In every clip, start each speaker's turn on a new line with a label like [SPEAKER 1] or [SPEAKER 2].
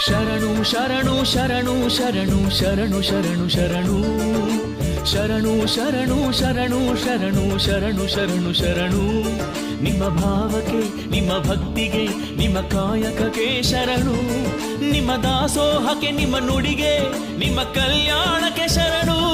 [SPEAKER 1] ಶರಣು ಶರಣು ಶರಣು ಶರಣು ಶರಣು ಶರಣು ಶರಣು ಶರಣು ಶರಣು ಶರಣು ಶರಣು ಶರಣು ಶರಣು ನಿಮ್ಮ ಭಾವಕ್ಕೆ ನಿಮ್ಮ ಭಕ್ತಿಗೆ ನಿಮ್ಮ ಕಾಯಕಕ್ಕೆ ಶರಣು ನಿಮ್ಮ ದಾಸೋಹಕ್ಕೆ ನಿಮ್ಮ ನುಡಿಗೆ ನಿಮ್ಮ ಕಲ್ಯಾಣಕ್ಕೆ ಶರಣು
[SPEAKER 2] ಶರಣು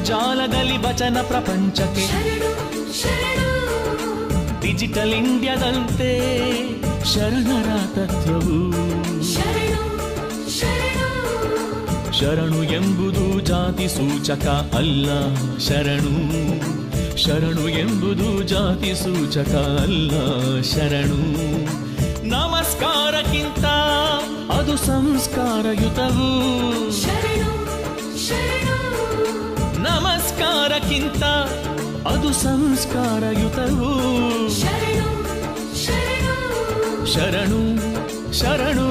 [SPEAKER 1] ಅಂತರ್ಜಾಲದಲ್ಲಿ ವಚನ ಪ್ರಪಂಚಕ್ಕೆ. ಡಿಜಿಟಲ್ ಇಂಡಿಯಾದಂತೆ ಶರಣರ ತತ್ವವು.
[SPEAKER 2] ಶರಣು
[SPEAKER 1] ಎಂಬುದು ಜಾತಿ ಸೂಚಕ ಅಲ್ಲ. ಶರಣು ಶರಣು ಎಂಬುದು ಜಾತಿ ಸೂಚಕ ಅಲ್ಲ. ಶರಣು ನಮಸ್ಕಾರಕ್ಕಿಂತ ಅದು ಸಂಸ್ಕಾರಯುತವು.
[SPEAKER 2] ಶರಣು. ಶರಣು
[SPEAKER 1] ನಮಸ್ಕಾರಕ್ಕಿಂತ ಅದು ಸಂಸ್ಕಾರಯುತವು
[SPEAKER 2] ಶರಣು ಶರಣು
[SPEAKER 1] ಶರಣು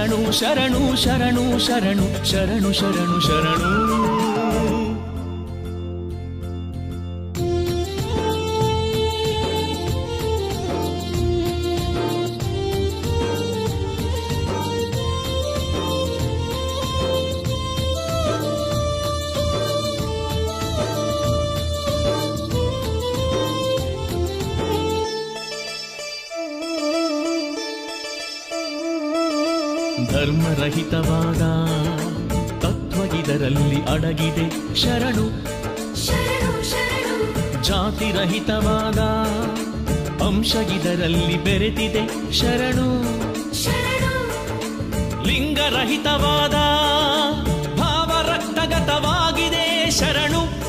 [SPEAKER 1] ಶರಣು
[SPEAKER 2] ಶರಣು ಶರಣು ಶರಣು ಶರಣು ಶರಣು
[SPEAKER 1] ಧರ್ಮರಹಿತವಾದ ತತ್ವಗಿದರಲ್ಲಿ ಅಡಗಿದೆ. ಶರಣು. ಜಾತಿರಹಿತವಾದ ಅಂಶಗಿದರಲ್ಲಿ ಬೆರೆತಿದೆ. ಶರಣು. ಲಿಂಗರಹಿತವಾದ ಭಾವರಕ್ತಗತವಾಗಿದೆ. ಶರಣು.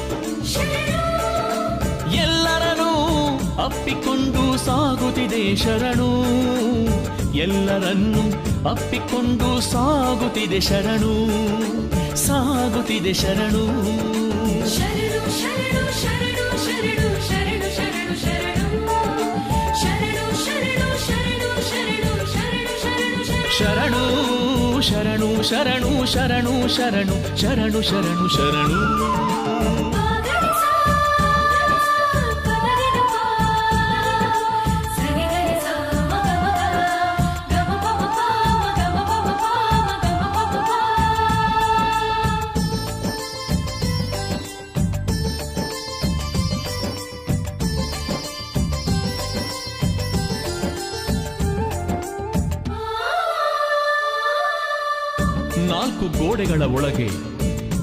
[SPEAKER 1] ಎಲ್ಲರನ್ನೂ ಅಪ್ಪಿಕೊಂಡು ಸಾಗುತ್ತಿದೆ. ಶರಣು. ಎಲ್ಲರನ್ನೂ ಅಪ್ಪಿಕೊಂಡು ಸಾಗುತ್ತಿದೆ ಶರಣು ಸಾಗುತ್ತಿದೆ ಶರಣು
[SPEAKER 2] ಶರಣು ಶರಣು ಶರಣು ಶರಣು ಶರಣು ಶರಣು ಶರಣು ಶರಣು
[SPEAKER 1] ನಾಲ್ಕು ಗೋಡೆಗಳ ಒಳಗೆ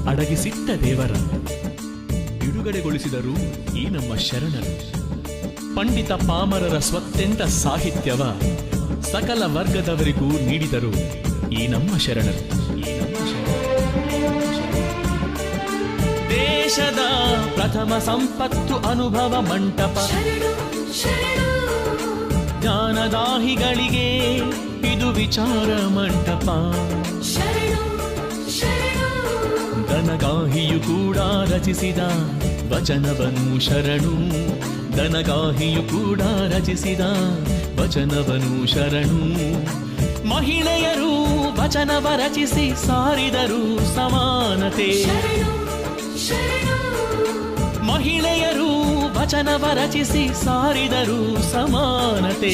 [SPEAKER 1] ಅಡಗಿಸಿಟ್ಟ ದೇವರ ಬಿಡುಗಡೆಗೊಳಿಸಿದರು ಈ ನಮ್ಮ ಶರಣರು. ಪಂಡಿತ ಪಾಮರರ ಸ್ವತ್ತೆಂತ ಸಾಹಿತ್ಯವ ಸಕಲ ವರ್ಗದವರಿಗೂ ನೀಡಿದರು ಈ ನಮ್ಮ ಶರಣರು. ದೇಶದ ಪ್ರಥಮ ಸಂಪತ್ತು ಅನುಭವ ಮಂಟಪ. ಜ್ಞಾನದಾಹಿಗಳಿಗೆ ಇದು ವಿಚಾರ ಮಂಟಪ
[SPEAKER 2] ಶರಣು ಶರಣು
[SPEAKER 1] ದನಗಾಹಿಯು ಕೂಡ ರಚಿಸಿದ ವಚನವನು ಶರಣು ದನಗಾಹಿಯು ಕೂಡ ರಚಿಸಿದ ವಚನವನು ಶರಣು ಮಹಿಳೆಯರು ವಚನವ ರಚಿಸಿ ಸಾರಿದರು ಸಮಾನತೆ
[SPEAKER 2] ಶರಣು ಶರಣು
[SPEAKER 1] ಮಹಿಳೆಯರು ವಚನವ ರಚಿಸಿ ಸಾರಿದರು ಸಮಾನತೆ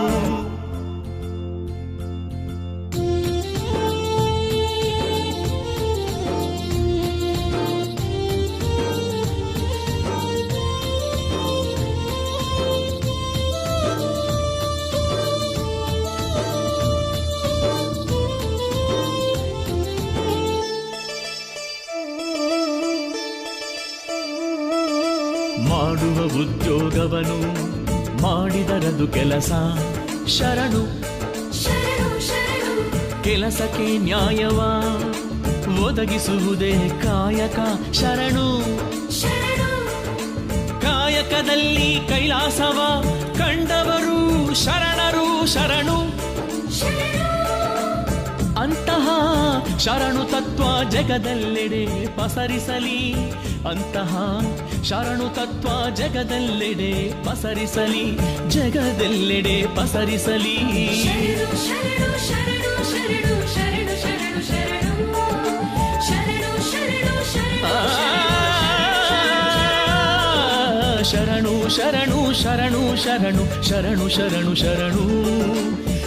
[SPEAKER 2] ಶರಣು
[SPEAKER 1] ಉದ್ಯೋಗವನು ಮಾಡಿದರದು ಕೆಲಸ. ಶರಣು. ಕೆಲಸಕ್ಕೆ ನ್ಯಾಯವ ಒದಗಿಸುವುದೇ ಕಾಯಕ. ಶರಣು. ಕಾಯಕದಲ್ಲಿ ಕೈಲಾಸವ ಕಂಡವರು ಶರಣರು ಶರಣು.
[SPEAKER 2] ಶರಣು.
[SPEAKER 1] ಅಂತಹ ಶರಣು ತತ್ವ ಜಗದಲ್ಲೆಡೆ ಪಸರಿಸಲಿ ಅಂತಹ ಶರಣು ತತ್ವ ಜಗದಲ್ಲೆಡೆ ಪಸರಿಸಲಿ ಜಗದಲ್ಲೆಡೆ ಪಸರಿಸಲಿ
[SPEAKER 2] ಶರಣು ಶರಣು ಶರಣು ಶರಣು ಶರಣು ಶರಣು ಶರಣು